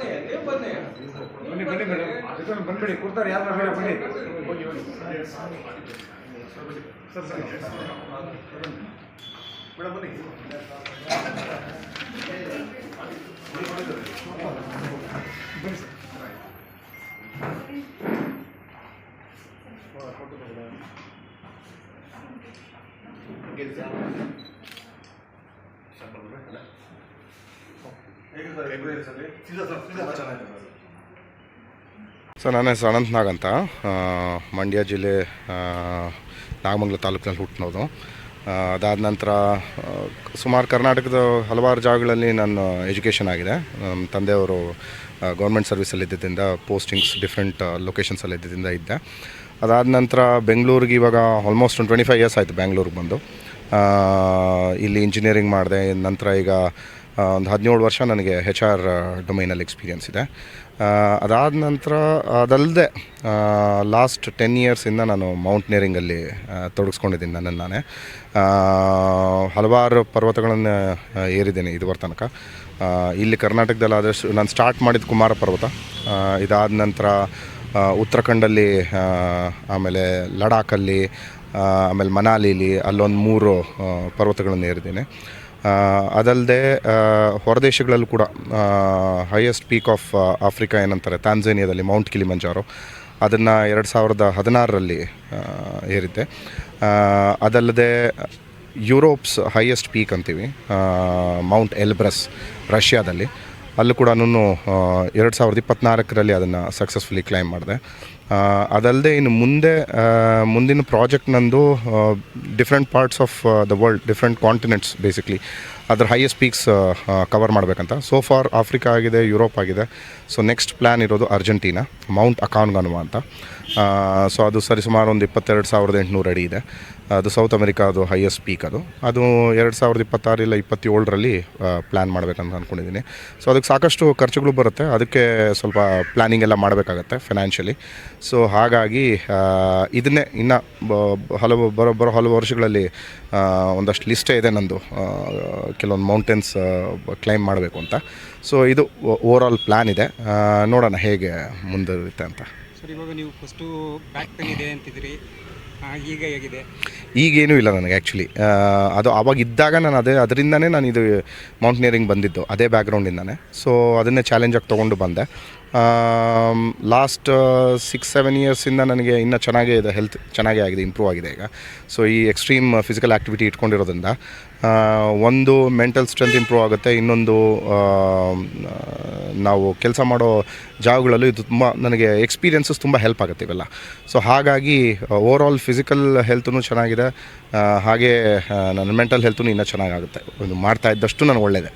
ಬನ್ನಿ ನೀವು ಬನ್ನಿ. ಬನ್ನಿ ಬನ್ನಿ ಮೇಡಮ್. ಬಂದ್ಬಿಡಿ ಕೊಡ್ತಾರೆ ಯಾರು ಬೇಡ ಬನ್ನಿ. ಹೋಗಿ ಹೋಗಿ. Sir sir. ಮೇಡಮ್ ಬನ್ನಿ. ಬನ್ನಿ ಸರ್. ಸೊ ನನ್ನ ಹೆಸರು ಅನಂತ್ ನಾಗ್ ಅಂತ. ಮಂಡ್ಯ ಜಿಲ್ಲೆ ನಾಗಮಂಗ್ಲ ತಾಲೂಕಿನಲ್ಲಿ ಹುಟ್ಟಿನೋದು. ಅದಾದ ನಂತರ ಸುಮಾರು ಕರ್ನಾಟಕದ ಹಲವಾರು ಜಾಗಗಳಲ್ಲಿ ನನ್ನ ಎಜುಕೇಷನ್ ಆಗಿದೆ. ನಮ್ಮ ತಂದೆಯವರು ಗೌರ್ಮೆಂಟ್ ಸರ್ವಿಸಲ್ಲಿ ಇದ್ದಿದ್ದರಿಂದ ಪೋಸ್ಟಿಂಗ್ಸ್ ಡಿಫ್ರೆಂಟ್ ಲೊಕೇಶನ್ಸಲ್ಲಿ ಇದ್ದಿದ್ದರಿಂದ ಇದ್ದೆ. ಅದಾದ ನಂತರ ಬೆಂಗಳೂರಿಗೆ ಇವಾಗ ಆಲ್ಮೋಸ್ಟ್ ಒಂದು ಟ್ವೆಂಟಿ ಫೈವ್ ಇಯರ್ಸ್ ಆಯಿತು ಬೆಂಗಳೂರಿಗೆ ಬಂದು. ಇಲ್ಲಿ ಇಂಜಿನಿಯರಿಂಗ್ ಮಾಡಿದೆ. ನಂತರ ಈಗ ಒಂದು ಹದಿನೇಳು ವರ್ಷ ನನಗೆ ಹೆಚ್ ಆರ್ ಡೊಮೈನಲ್ಲಿ ಎಕ್ಸ್ಪೀರಿಯೆನ್ಸ್ ಇದೆ. ಅದಾದ ನಂತರ ಅದಲ್ಲದೆ ಲಾಸ್ಟ್ ಟೆನ್ ಇಯರ್ಸಿಂದ ನಾನು ಮೌಂಟ್ನೇರಿಂಗಲ್ಲಿ ತೊಡಗಿಸ್ಕೊಂಡಿದ್ದೀನಿ ನನ್ನನ್ನು ನಾನೇ. ಹಲವಾರು ಪರ್ವತಗಳನ್ನು ಏರಿದ್ದೀನಿ ಇದುವರ ತನಕ. ಇಲ್ಲಿ ಕರ್ನಾಟಕದಲ್ಲಿ ಆದಷ್ಟು, ನಾನು ಸ್ಟಾರ್ಟ್ ಮಾಡಿದ ಕುಮಾರ ಪರ್ವತ. ಇದಾದ ನಂತರ ಉತ್ತರಾಖಂಡಲ್ಲಿ ಆಮೇಲೆ ಲಡಾಖಲ್ಲಿ ಆಮೇಲೆ ಮನಾಲಿಲಿ ಅಲ್ಲೊಂದು ಮೂರು ಪರ್ವತಗಳನ್ನು ಏರಿದ್ದೀನಿ. ಅದಲ್ಲದೆ ಹೊರದೇಶಗಳಲ್ಲೂ ಕೂಡ ಹೈಯೆಸ್ಟ್ ಪೀಕ್ ಆಫ್ ಆಫ್ರಿಕಾ ಏನಂತಾರೆ ತಾನ್ಜೇನಿಯಾದಲ್ಲಿ ಮೌಂಟ್ ಕಿಲಿಮಂಜಾರೋ ಅದನ್ನು ಎರಡು ಸಾವಿರದ ಹದಿನಾರರಲ್ಲಿ ಏರಿದ್ದೆ. ಅದಲ್ಲದೆ ಯುರೋಪ್ಸ್ ಹೈಯೆಸ್ಟ್ ಪೀಕ್ ಅಂತೀವಿ ಮೌಂಟ್ ಎಲ್ಬ್ರಸ್ ರಷ್ಯಾದಲ್ಲಿ ಅಲ್ಲೂ ಕೂಡ ನಾನು ಎರಡು ಸಾವಿರದ ಇಪ್ಪತ್ತ್ನಾಲ್ಕರಲ್ಲಿ ಅದನ್ನು ಸಕ್ಸಸ್ಫುಲಿ ಕ್ಲೈಮ್ ಮಾಡಿದೆ. ಅದಲ್ಲದೆ ಇನ್ನು ಮುಂದೆ ಮುಂದಿನ ಪ್ರಾಜೆಕ್ಟ್ ನಂದು different parts of the world different continents basically ಅದ್ರ ಹೈಯೆಸ್ಟ್ ಪೀಕ್ಸ್ ಕವರ್ ಮಾಡಬೇಕಂತ. ಸೋ ಫಾರ್ ಆಫ್ರಿಕಾ ಆಗಿದೆ ಯುರೋಪ್ ಆಗಿದೆ. ಸೊ ನೆಕ್ಸ್ಟ್ ಪ್ಲ್ಯಾನ್ ಇರೋದು ಅರ್ಜೆಂಟೀನಾ ಮೌಂಟ್ ಅಕಾನ್ಗನ್ವಾ ಅಂತ. ಸೊ ಅದು ಸರಿಸುಮಾರು ಒಂದು ಇಪ್ಪತ್ತೆರಡು ಸಾವಿರದ ಎಂಟುನೂರು ಅಡಿ ಇದೆ. ಅದು ಸೌತ್ ಅಮೆರಿಕಾ ಅದು ಹೈಯೆಸ್ಟ್ ಪೀಕ್ ಅದು. ಅದು ಎರಡು ಸಾವಿರದ ಇಪ್ಪತ್ತಾರು ಇಲ್ಲ ಇಪ್ಪತ್ತೇಳರಲ್ಲಿ ಪ್ಲ್ಯಾನ್ ಮಾಡಬೇಕಂತ ಅಂದ್ಕೊಂಡಿದ್ದೀನಿ ಸೊ ಅದಕ್ಕೆ ಸಾಕಷ್ಟು ಖರ್ಚುಗಳು ಬರುತ್ತೆ. ಅದಕ್ಕೆ ಸ್ವಲ್ಪ ಪ್ಲ್ಯಾನಿಂಗ್ ಎಲ್ಲ ಮಾಡಬೇಕಾಗತ್ತೆ ಫಿನಾನ್ಷಿಯಲಿ ಸೊ ಹಾಗಾಗಿ ಇದನ್ನೇ ಇನ್ನು ಹಲವು, ಬರೋ ಬರೋ ಹಲವು ವರ್ಷಗಳಲ್ಲಿ ಒಂದಷ್ಟು ಲಿಸ್ಟೇ ಇದೆ ನಂದು. ಕೆಲವೊಂದು ಮೌಂಟೇನ್ಸ್ ಕ್ಲೈಮ್ ಮಾಡಬೇಕು ಅಂತ. ಸೊ ಇದು ಓವರ್ ಆಲ್ ಪ್ಲ್ಯಾನ್ ಇದೆ. ನೋಡೋಣ ಹೇಗೆ ಮುಂದುವರಿಯುತ್ತೆ ಅಂತ. ಸರ್, ಇವಾಗ ನೀವು ಫಸ್ಟು ಬ್ಯಾಕ್ ಪೇನ್ ಇದೆ ಅಂತಿದ್ರಿ ಈಗ ಹೇಗಿದೆ? ಈಗೇನೂ ಇಲ್ಲ ನನಗೆ ಆ್ಯಕ್ಚುಲಿ ಅದು ಆವಾಗಿದ್ದಾಗ ನಾನು ಅದೇ, ಅದರಿಂದನೇ ನಾನು ಇದು ಮೌಂಟನಿಯರಿಂಗ್ ಬಂದಿದ್ದು, ಅದೇ ಬ್ಯಾಕ್ಗ್ರೌಂಡಿಂದನೇ ಸೊ ಅದನ್ನೇ ಚಾಲೆಂಜಾಗಿ ತೊಗೊಂಡು ಬಂದೆ. ಲಾಸ್ಟ್ ಸಿಕ್ಸ್ ಸೆವೆನ್ ಇಯರ್ಸಿಂದ ನನಗೆ ಇನ್ನೂ ಚೆನ್ನಾಗೇ ಇದೆ ಹೆಲ್ತ್ ಚೆನ್ನಾಗೇ ಆಗಿದೆ ಇಂಪ್ರೂವ್ ಆಗಿದೆ ಈಗ. ಸೊ ಈ ಎಕ್ಸ್ಟ್ರೀಮ್ ಫಿಸಿಕಲ್ ಆ್ಯಕ್ಟಿವಿಟಿ ಇಟ್ಕೊಂಡಿರೋದ್ರಿಂದ ಒಂದು ಮೆಂಟಲ್ ಸ್ಟ್ರೆಂತ್ ಇಂಪ್ರೂವ್ ಆಗುತ್ತೆ, ಇನ್ನೊಂದು ನಾವು ಕೆಲಸ ಮಾಡೋ ಜಾಗಗಳಲ್ಲೂ ಇದು ತುಂಬ ನನಗೆ ಎಕ್ಸ್ಪೀರಿಯನ್ಸಸ್ ತುಂಬ ಹೆಲ್ಪ್ ಆಗುತ್ತೆ ಇವೆಲ್ಲ. ಸೊ ಹಾಗಾಗಿ ಓವರ್ ಆಲ್ ಫಿಸಿಕಲ್ ಹೆಲ್ತೂ ಚೆನ್ನಾಗಿದೆ. ಹಾಗೆ ನನ್ನ ಮೆಂಟಲ್ ಹೆಲ್ತು ಇನ್ನೂ ಚೆನ್ನಾಗಾಗುತ್ತೆ. ಒಂದು ಮಾಡ್ತಾ ಇದ್ದಷ್ಟು ನನಗೆ ಒಳ್ಳೆಯದೇ